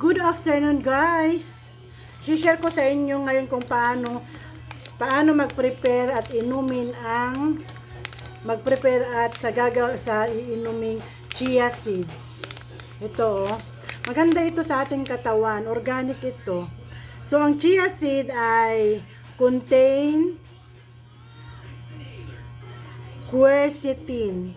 Good afternoon guys! Share ko sa inyo ngayon kung paano paano mag-prepare at inumin ang mag-prepare at sa gagaw sa iinuming chia seeds. Ito oh. Maganda ito sa ating katawan, organic ito. So ang chia seed ay contain quercetin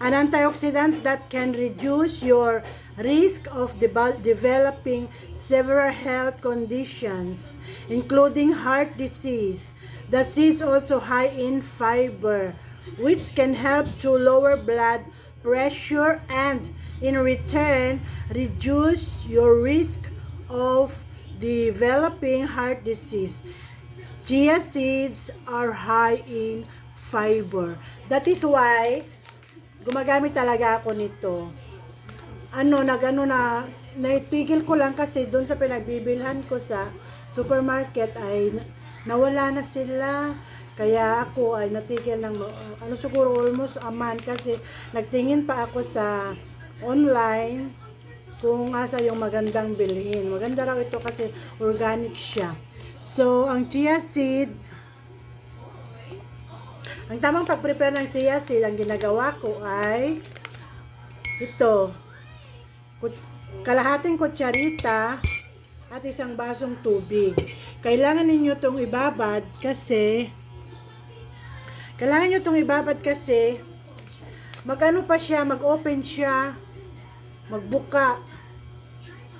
an antioxidant that can reduce your risk of deba- developing several health conditions, including heart disease. The seeds also high in fiber, which can help to lower blood pressure and, in return, reduce your risk of developing heart disease. Chia seeds are high in fiber. That is why gumagamit talaga ako nito. Ano, nagano na, naitigil ko lang kasi doon sa pinagbibilhan ko sa supermarket ay na- nawala na sila. Kaya ako ay natigil ng, ano siguro almost a month kasi nagtingin pa ako sa online kung asa yung magandang bilhin. Maganda raw ito kasi organic siya. So, ang chia seed, ang tamang pag-prepare ng seed, ang ginagawa ko ay ito, kalahating kutsarita at isang basong tubig. Kailangan ninyo itong ibabad kasi kailangan nyo itong ibabad kasi magano pa siya, mag-open siya, magbuka,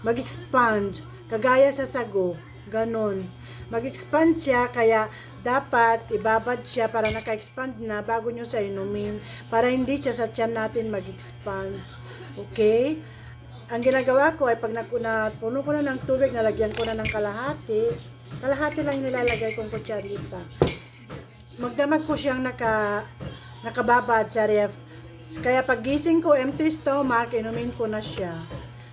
mag-expand, kagaya sa sago, ganon. Mag-expand siya, kaya dapat ibabad siya para naka-expand na bago nyo sa inumin, para hindi siya sa tiyan natin mag-expand. Okay? Ang ginagawa ko ay pag nakuna, puno ko na ng tubig, nalagyan ko na ng kalahati, kalahati lang nilalagay kong kutsarita. Magdamag ko siyang naka, nakababad sa ref. Kaya pag gising ko, empty stomach, inumin ko na siya.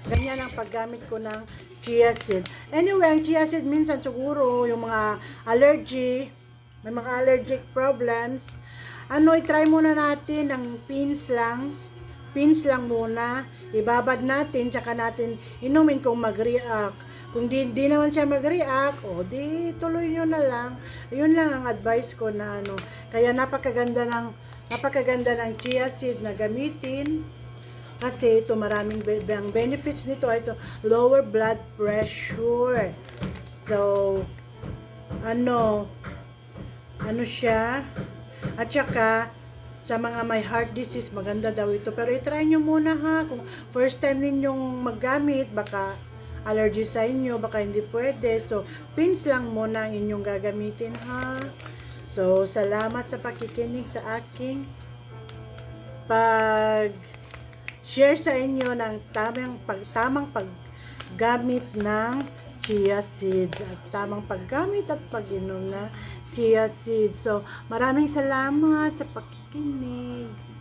Ganyan ang paggamit ko ng chia seed. Anyway, ang chia seed minsan siguro yung mga allergy, may mga allergic problems. Ano, i-try muna natin ng pins lang. Pins lang muna. Ibabad natin, tsaka natin inumin kung mag-react. Kung di, di naman siya mag-react, o di tuloy nyo na lang. Yun lang ang advice ko na ano. Kaya napakaganda ng napakaganda ng chia seed na gamitin kasi ito maraming be- ang benefits nito ay ito lower blood pressure so ano ano siya? At saka sa mga may heart disease maganda daw ito. Pero i-try nyo muna ha? Kung first time ninyong maggamit baka allergy sa inyo baka hindi pwede. So pins lang muna ang inyong gagamitin ha? So salamat sa pakikinig sa aking pag share sa inyo ng tamang pag tamang paggamit ng chia seeds at tamang paggamit at pag-inom na chia seeds. So, maraming salamat sa pakikinig.